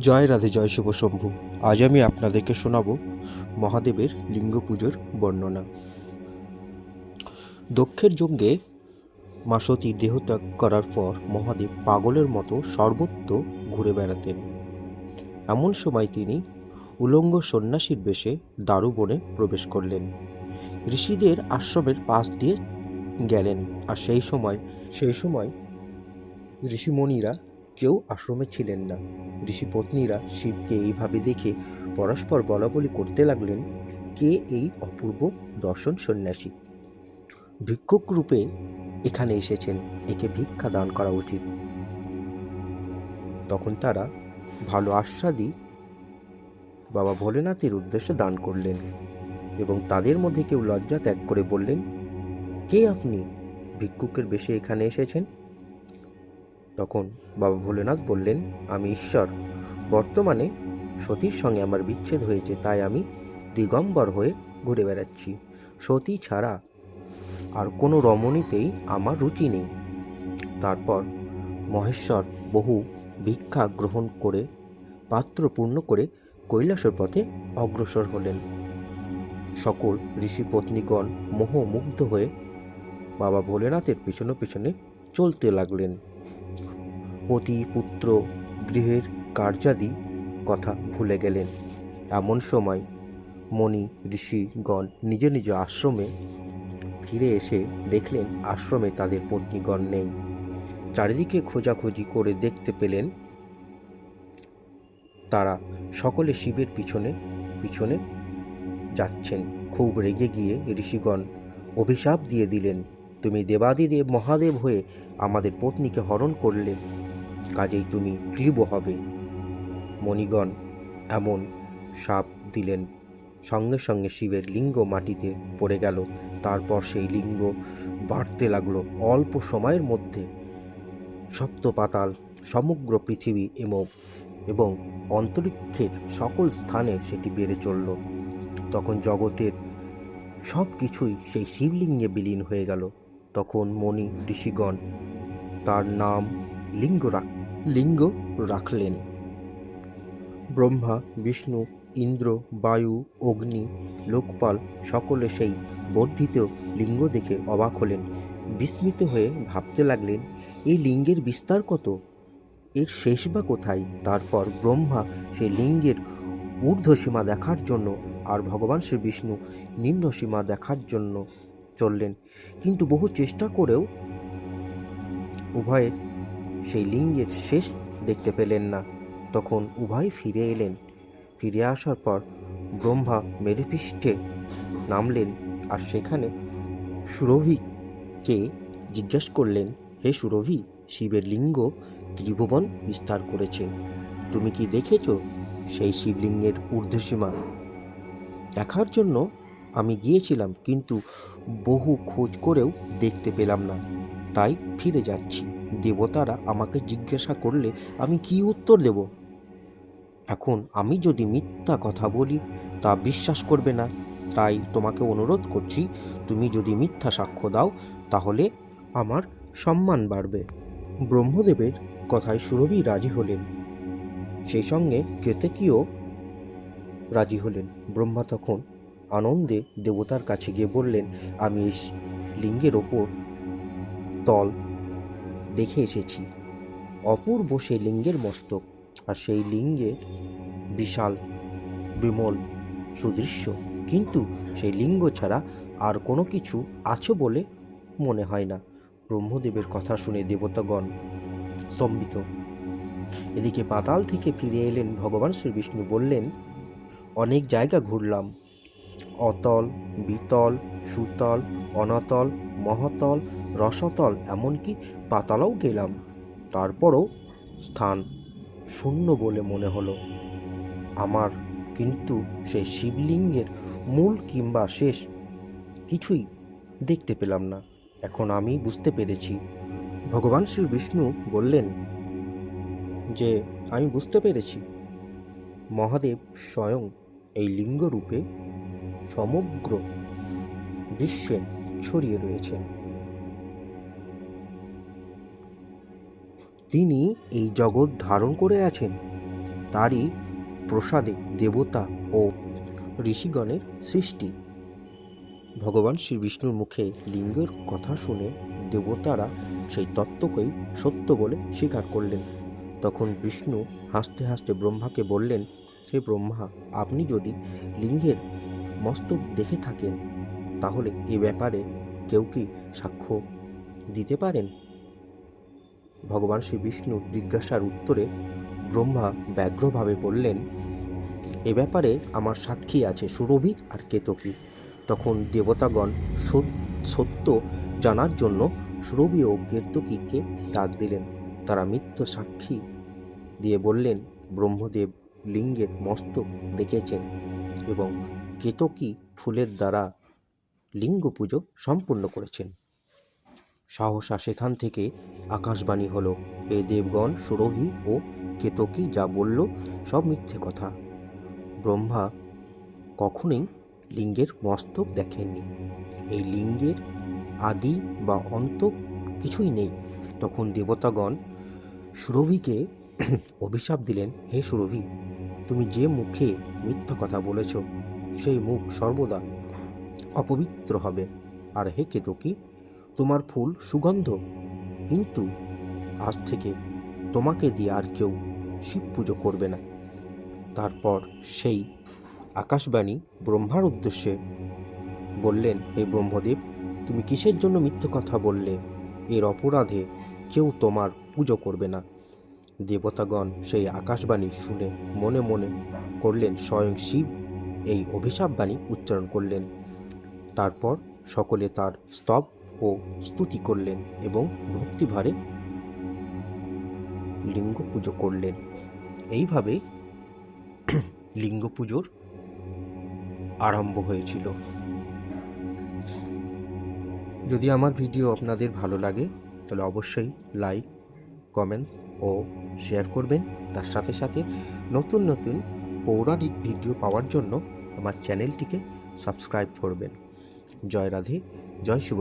জয় রাধে, জয় শিব শম্ভু। আজ আমি আপনাদেরকে শোনাব মহাদেবের লিঙ্গ পুজোর বর্ণনা। দক্ষের যজ্ঞে মাসতী দেহত্যাগ করার পর মহাদেব পাগলের মতো সর্বত্র ঘুরে বেড়াতেন। এমন সময় তিনি উলঙ্গ সন্ন্যাসীর বেশে দারুবনে প্রবেশ করলেন। ঋষিদের আশ্রমের পাশ দিয়ে গেলেন। আর সেই সময় সেই সময় ঋষিমণিরা কেউ আশ্রমে ছিলেন না। ঋষি পত্নীরা শিবকে এইভাবে দেখে পরস্পর বলাবলি করতে লাগলেন, কে এই অপূর্ব দর্শন সন্ন্যাসী? ভিক্ষুক রূপে এখানে এসেছেন, একে ভিক্ষা দান করা উচিত। তখন তারা ভালো আস্বাদি বাবা ভোলেনাথের উদ্দেশ্যে দান করলেন এবং তাদের মধ্যে কেউ লজ্জা ত্যাগ করে বললেন, কে আপনি? ভিক্ষুকের বেশে এখানে এসেছেন। তখন বাবা ভোলেনাথ বললেন, আমি ঈশ্বর। বর্তমানে সতীর সঙ্গে আমার বিচ্ছেদ হয়েছে, তাই আমি দিগম্বর হয়ে ঘুরে বেড়াচ্ছি। সতী ছাড়া আর কোনো রমণীতেই আমার রুচি নেই। তারপর মহেশ্বর বহু ভিক্ষা গ্রহণ করে, পাত্র পূর্ণ করে কৈলাসের পথে অগ্রসর হলেন। সকল ঋষি পত্নীগণ মোহমুগ্ধ হয়ে বাবা ভোলেনাথের পিছনে পিছনে চলতে লাগলেন। পতি পুত্র গৃহের কার্যাদি কথা ভুলে গেলেন। এমন সময় মণি ঋষিগণ নিজ নিজ আশ্রমে ফিরে এসে দেখলেন আশ্রমে তাদের পত্নীগণ নেই। চারিদিকে খোঁজাখুঁজি করে দেখতে পেলেন তারা সকলে শিবের পিছনে পিছনে যাচ্ছেন। খুব রেগে গিয়ে ঋষিগণ অভিশাপ দিয়ে দিলেন, তুমি দেবাদিদেব মহাদেব হয়ে আমাদের পত্নীকে হরণ করলে কাজেই তুমি কৃব হবে। মণিগণ এমন সাপ দিলেন। সঙ্গে সঙ্গে শিবের লিঙ্গ মাটিতে পড়ে গেল। তারপর সেই লিঙ্গ বাড়তে লাগল। অল্প সময়ের মধ্যে সপ্ত পাতাল সমগ্র পৃথিবী এবং এবং অন্তরিক্ষের সকল স্থানে সেটি বেড়ে চলল। তখন জগতের সব কিছুই সেই শিবলিঙ্গে বিলীন হয়ে গেল। তখন মণি, ঋষিগণ তার নাম লিঙ্গ রাখ লিঙ্গ রাখলেন। ব্রহ্মা, বিষ্ণু, ইন্দ্র, বায়ু, অগ্নি, লোকপাল সকলে সেই বর্ধিত লিঙ্গ দেখে অবাক হলেন। বিস্মিত হয়ে ভাবতে লাগলেন, এই লিঙ্গের বিস্তার কত? এর শেষ বা কোথায়? তারপর ব্রহ্মা সেই লিঙ্গের ঊর্ধ্ব সীমা দেখার জন্য আর ভগবান শ্রী বিষ্ণু নিম্ন সীমা দেখার জন্য চললেন। কিন্তু বহু চেষ্টা করেও উভয়ের সেই লিঙ্গের শেষ দেখতে পেলেন না। তখন উভয় ফিরে এলেন। ফিরে আসার পর ব্রহ্মা মেরুপৃষ্ঠে নামলেন আর সেখানে সুরভিকে জিজ্ঞাসা করলেন, হে সুরভি, শিবের লিঙ্গ ত্রিভুবন বিস্তার করেছে। তুমি কি দেখেছ সেই শিবলিঙ্গের ঊর্ধ্বসীমা? দেখার জন্য আমি গিয়েছিলাম, কিন্তু বহু খোঁজ করেও দেখতে পেলাম না। তাই ফিরে যাচ্ছি। দেবতারা আমাকে জিজ্ঞাসা করলে, আমি কি উত্তর দেব? এখন আমি যদি মিথ্যা কথা বলি, তা বিশ্বাস করবে না। তাই তোমাকে অনুরোধ করছি, তুমি যদি মিথ্যা সাক্ষ্য দাও, তাহলে আমার সম্মান বাড়বে। ব্রহ্মদেবের কথায় সুরভি রাজি হলেন। সেই সঙ্গে কেতেকীও রাজি হলেন। ব্রহ্মা তখন আনন্দে দেবতার কাছে গিয়ে বললেন, আমি এই লিঙ্গের ওপর তল দেখে এসেছি। অপূর্ব সেই লিঙ্গের মস্তক আর সেই লিঙ্গের বিশাল, বিমল, সুদৃশ্য। কিন্তু সেই লিঙ্গ ছাড়া আর কোনো কিছু আছে বলে মনে হয় না। ব্রহ্মদেবের কথা শুনে দেবতাগণ স্তম্ভিত। এদিকে পাতাল থেকে ফিরে এলেন ভগবান শ্রীবিষ্ণু বললেন, অনেক জায়গা ঘুরলাম। অতল, বিতল, সুতল অনতল, মহাতল, রসতল, এমনকি পাতালাও গেলাম। তারপরও স্থান শূন্য বলে মনে হলো। আমার কিন্তু সেই শিবলিঙ্গের মূল কিংবা শেষ কিছুই দেখতে পেলাম না। এখন আমি বুঝতে পেরেছি। ভগবান শ্রী বিষ্ণু বললেন যে, আমি বুঝতে পেরেছি। মহাদেব স্বয়ং এই লিঙ্গরূপে সমগ্র বিশ্বে ছড়িয়ে রয়েছেন। তিনি এই জগৎ ধারণ করে আছেন। তারই প্রসাদে দেবতা ও ঋষিগণের সৃষ্টি। ভগবান শ্রী বিষ্ণুর মুখে লিঙ্গের কথা শুনে দেবতারা সেই তত্ত্বকেই সত্য বলে স্বীকার করলেন। তখন বিষ্ণু হাসতে হাসতে ব্রহ্মাকে বললেন, হে ব্রহ্মা, আপনি যদি লিঙ্গের মস্তক দেখে থাকেন তাহলে এ ব্যাপারে কেউ কি সাক্ষ্য দিতে পারেন? ভগবান শ্রী বিষ্ণুর জিজ্ঞাসার উত্তরে ব্রহ্মা ব্যগ্রভাবে বললেন, এ ব্যাপারে আমার সাক্ষী আছে সুরভি আর কেতকী। তখন দেবতাগণ সত- সত্য জানার জন্য সুরভি ও কেতকীকে ডাক দিলেন। তারা মিথ্য সাক্ষী দিয়ে বললেন, ব্রহ্মদেব লিঙ্গের মস্তক দেখেছেন এবং কেতকী ফুলের দ্বারা লিঙ্গ পুজো সম্পূর্ণ করেছেন। সাহসা সেখান থেকে আকাশবাণী হলো, এ দেবগণ, সুরভি ও কেতকী যা বলল, সব মিথ্যে কথা। ব্রহ্মা কখনোই লিঙ্গের মস্তক দেখেননি। এই লিঙ্গের আদি বা অন্ত কিছুই নেই তখন দেবতাগণ সুরভিকে অভিশাপ দিলেন, হে সুরভি, তুমি যে মুখে মিথ্যা কথা বলেছ, সেই মুখ সর্বদা অপবিত্র হবে। আর হে কেতকী, তোমার ফুল সুগন্ধ। কিন্তু আজ থেকে তোমাকে দিয়ে আর কেউ শিব পুজো করবে না। তারপর সেই আকাশবাণী ব্রহ্মার উদ্দেশ্যে বললেন, হে ব্রহ্মদেব, তুমি কিসের জন্য মিথ্যে কথা বললে? এর অপরাধে কেউ তোমার পুজো করবে না। দেবতাগণ সেই আকাশবাণী শুনে মনে মনে করলেন, স্বয়ং শিব এই অভিশাপবাণী উচ্চারণ করলেন। তারপর সকলে তার স্তব ও স্তুতি করলেন এবং ভক্তিভারে লিঙ্গ পুজো করলেন। এইভাবে লিঙ্গ পুজোর আরম্ভ হয়েছিল। যদি আমার ভিডিও আপনাদের ভালো লাগে, তাহলে অবশ্যই লাইক, কমেন্টস ও শেয়ার করবেন। তার সাথে সাথে নতুন নতুন পৌরাণিক ভিডিও পাওয়ার জন্য আমার চ্যানেলটিকে সাবস্ক্রাইব করবেন। জয় রাধে জয় শুভ